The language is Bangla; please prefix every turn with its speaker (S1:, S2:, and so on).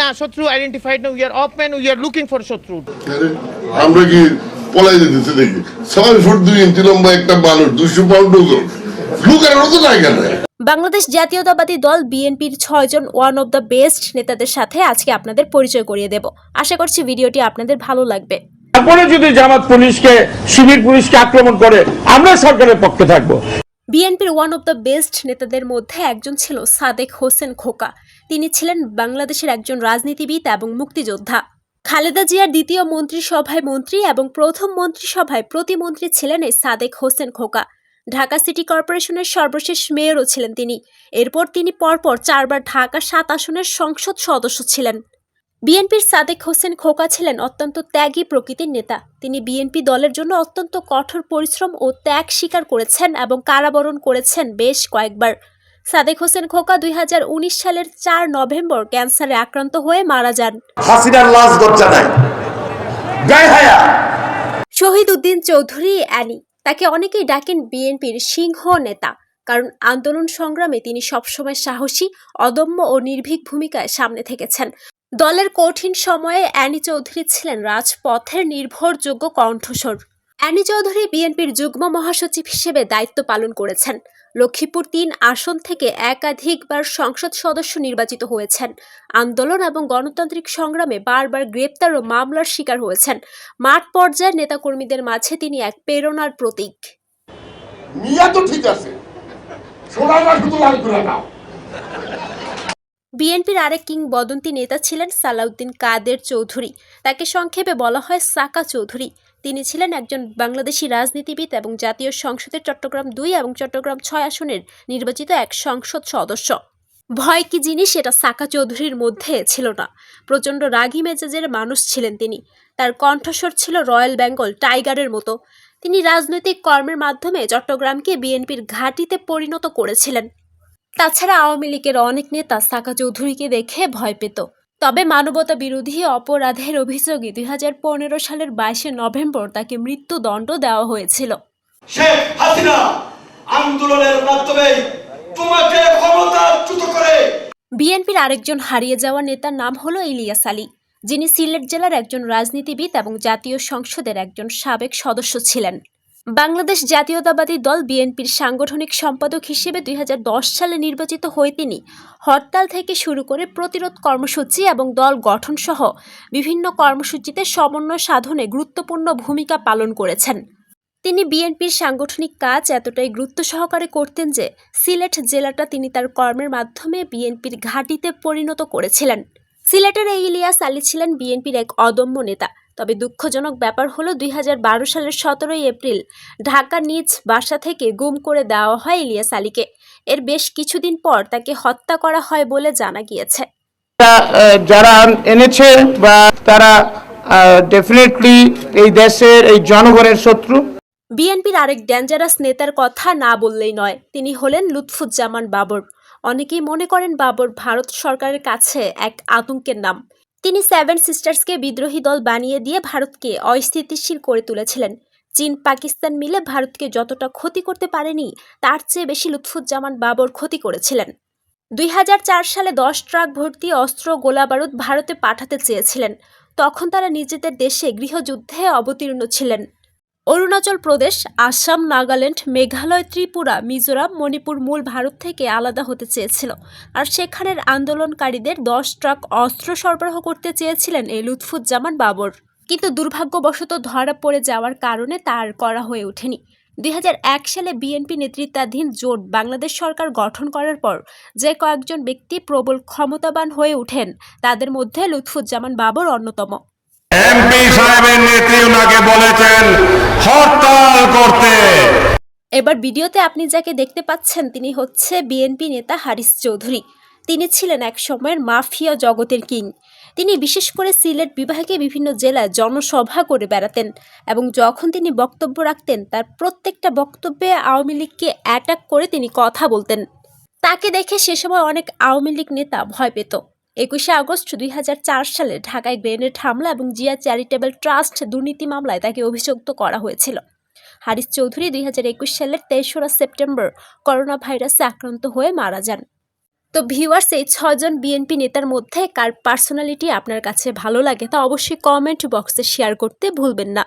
S1: না শত্রু আইডেন্টিফাইড না we are of man we are looking for শত্রু।
S2: আমরা কি পলাই যেতেছি দেখি। ছয় ফুট দুই ইঞ্চি লম্বা একটা মানুষ দুশো পাউন্ড ওজন। লুকের মতো নাই। কেন
S3: বাংলাদেশ জাতীয়তাবাদী দল বিএনপির ছয়জন ওয়ান অব দ্য বেস্ট নেতাদের সাথে আজকে আপনাদের পরিচয় করিয়ে দেব। আশা করছি ভিডিওটি আপনাদের ভালো লাগবে।
S4: তারপরে যদি জামাত পুলিশকে শিবির পুলিশকে আক্রমণ করে আমরা সরকারের পক্ষে থাকব।
S3: বিএনপির ওয়ান অব দ্য বেস্ট নেতাদের মধ্যে একজন ছিল সাদেক হোসেন খোকা। তিনি ছিলেন বাংলাদেশের একজন রাজনীতিবিদ এবং মুক্তিযোদ্ধা। খালেদা জিয়ার দ্বিতীয় মন্ত্রিসভায় মন্ত্রী এবং প্রথম মন্ত্রিসভায় প্রতিমন্ত্রী ছিলেন এই সাদেক হোসেন খোকা। ঢাকা সিটি কর্পোরেশনের সর্বশেষ মেয়রও ছিলেন তিনি। এরপর তিনি পরপর চারবার ঢাকা সাত আসনের সংসদ সদস্য ছিলেন। বিএনপির সাদেক হোসেন খোকা ছিলেন অত্যন্ত ত্যাগী প্রকৃতির নেতা। তিনি বিএনপি দলের জন্য অত্যন্ত কঠোর পরিশ্রম ও ত্যাগ স্বীকার করেছেন এবং কারাবরণ করেছেন বেশ কয়েকবার। সাদেক হোসেন খোকা দুই হাজার উনিশ সালের চার নভেম্বর ক্যান্সারে আক্রান্ত হয়ে মারা যান।
S5: হাসিনার লাশ দরজা নাই।
S3: শহীদ উদ্দিন চৌধুরী অ্যানি তাকে অনেকেই ডাকেন বিএনপির সিংহ নেতা কারণ আন্দোলন সংগ্রামে তিনি সবসময় সাহসী অদম্য ও নির্ভীক ভূমিকায় সামনে থেকেছেন। দলের কঠিন সময়ে অ্যানি চৌধুরী ছিলেন রাজপথের নির্ভরযোগ্য কণ্ঠস্বর। অ্যানি চৌধুরী বিএনপির যুগ্ম মহাসচিব হিসেবে দায়িত্ব পালন করেছেন। লক্ষ্মীপুর তিন আসন থেকে একাধিকবার সংসদ সদস্য নির্বাচিত হয়েছেন। আন্দোলন এবং গণতান্ত্রিক সংগ্রামে বারবার গ্রেপ্তার ও মামলার শিকার হয়েছেন। মাঠ পর্যায়ের নেতাকর্মীদের মাঝে তিনি এক প্রেরণার প্রতীক।
S2: মিয়া তো ঠিক আছে।
S3: বিএনপির আরেক কিংবদন্তি নেতা ছিলেন সালাউদ্দিন কাদের চৌধুরী। তাকে সংক্ষেপে বলা হয় সাকা চৌধুরী। তিনি ছিলেন একজন বাংলাদেশি রাজনীতিবিদ এবং জাতীয় সংসদের চট্টগ্রাম দুই এবং চট্টগ্রাম ছয় আসনের নির্বাচিত এক সংসদ সদস্য। ভয় কি জিনিস? এটা সাকা চৌধুরীর মধ্যে ছিল না। প্রচণ্ড রাগী মেজাজের মানুষ ছিলেন তিনি। তার কণ্ঠস্বর ছিল রয়্যাল বেঙ্গল টাইগারের মতো। তিনি রাজনৈতিক কর্মের মাধ্যমে চট্টগ্রামকে বিএনপির ঘাঁটিতে পরিণত করেছিলেন। তাছাড়া আওয়ামী লীগের অনেক নেতা সাকা চৌধুরীকে দেখে ভয় পেত। তবে মানবতা বিরোধী অপরাধের অভিযোগে দুই হাজার পনেরো সালের বাইশে নভেম্বর তাকে মৃত্যুদণ্ড দেওয়া হয়েছিল।
S5: শেখ হাসিনা আন্দোলনের মাধ্যমে তোমাকে ক্ষমতাচ্যুত করে।
S3: বিএনপির আরেকজন হারিয়ে যাওয়া নেতার নাম হলো ইলিয়াস আলী যিনি সিলেট জেলার একজন রাজনীতিবিদ এবং জাতীয় সংসদের একজন সাবেক সদস্য ছিলেন। বাংলাদেশ জাতীয়তাবাদী দল বিএনপির সাংগঠনিক সম্পাদক হিসেবে দুই হাজার দশ সালে নির্বাচিত হয়ে তিনি হরতাল থেকে শুরু করে প্রতিরোধ কর্মসূচি এবং দল গঠন সহ বিভিন্ন কর্মসূচিতে সমন্বয় সাধনে গুরুত্বপূর্ণ ভূমিকা পালন করেছেন। তিনি বিএনপির সাংগঠনিক কাজ এতটাই গুরুত্ব সহকারে করতেন যে সিলেট জেলাটা তিনি তার কর্মের মাধ্যমে বিএনপির ঘাঁটিতে পরিণত করেছিলেন। সিলেটের এই ইলিয়াস আলী ছিলেন বিএনপির এক অদম্য নেতা। তবে দুঃখজনক ব্যাপার হলো দুই হাজার বারো সালের সতেরোই এপ্রিল ঢাকা নিজ বাসা থেকে গুম করে দেওয়া হয় ইলিয়াস আলীকে। এর বেশ কিছুদিন পর তাকে হত্যা করা হয় বলে জানা গিয়েছে।
S1: যারা এনেছে বা তারা ডেফিনেটলি এই দেশের এই জনগণের শত্রু।
S3: বিএনপির আরেক ডেঞ্জারাস নেতার কথা না বললেই নয় তিনি হলেন লুৎফুজ্জামান বাবর। অনেকেই মনে করেন বাবর ভারত সরকারের কাছে এক আতঙ্কের নাম। তিনি সেভেন সিস্টার্সকে বিদ্রোহী দল বানিয়ে দিয়ে ভারতকে অস্থিতিশীল করে তুলেছিলেন। চীন পাকিস্তান মিলে ভারতকে যতটা ক্ষতি করতে পারেনি, তার চেয়ে বেশি লুৎফুজ্জামান বাবর ক্ষতি করেছিলেন। দুই হাজার চার সালে দশ ট্রাক ভর্তি অস্ত্র গোলাবারুদ ভারতে পাঠাতে চেয়েছিলেন। তখন তারা নিজেদের দেশে গৃহযুদ্ধে অবতীর্ণ ছিলেন। অরুণাচল প্রদেশ, আসাম, নাগাল্যান্ড, মেঘালয়, ত্রিপুরা, মিজোরাম, মণিপুর মূল ভারত থেকে আলাদা হতে চেয়েছিল। আর সেখানের আন্দোলনকারীদের দশ ট্রাক অস্ত্র সরবরাহ করতে চেয়েছিলেন এই লুৎফুজ্জামান বাবর। কিন্তু দুর্ভাগ্যবশত ধরা পড়ে যাওয়ার কারণে তার করা হয়ে ওঠেনি। দুই হাজার এক সালে বিএনপি নেতৃত্বাধীন জোট বাংলাদেশ সরকার গঠন করার পর যে কয়েকজন ব্যক্তি প্রবল ক্ষমতাবান হয়ে ওঠেন, তাদের মধ্যে লুৎফুজ্জামান বাবর অন্যতম।
S5: এমপি সাহেবের নেত্রী ওনাকে বলেছেন হরতাল করতে।
S3: এবার ভিডিওতে আপনি যাকে দেখতে পাচ্ছেন, তিনি হচ্ছে বিএনপি নেতা হারিস চৌধুরী। তিনি ছিলেন এক সময়ের মাফিয়া জগতের কিং। তিনি বিশেষ করে সিলেট বিভাগে বিভিন্ন জেলায় জনসভা করে বেড়াতেন এবং যখন তিনি বক্তব্য রাখতেন, তার প্রত্যেকটা বক্তব্যে আওয়ামী লীগকে অ্যাটাক করে তিনি কথা বলতেন। তাকে দেখে সে সময় অনেক আওয়ামী লীগ নেতা ভয় পেত। একুশে আগস্ট দুই হাজার চার সালে ঢাকায় গ্রেনেড হামলা এবং জিয়া চ্যারিটেবল ট্রাস্ট দুর্নীতি মামলায় তাকে অভিযুক্ত করা হয়েছিল। হারিস চৌধুরী দুই হাজার একুশ সালের তেসরা সেপ্টেম্বর করোনা ভাইরাসে আক্রান্ত হয়ে মারা যান। তো ভিউয়ার্স, এই ছজন বিএনপি নেতার মধ্যে কার পার্সোনালিটি আপনার কাছে ভালো লাগে তা অবশ্যই কমেন্ট বক্সে শেয়ার করতে ভুলবেন না।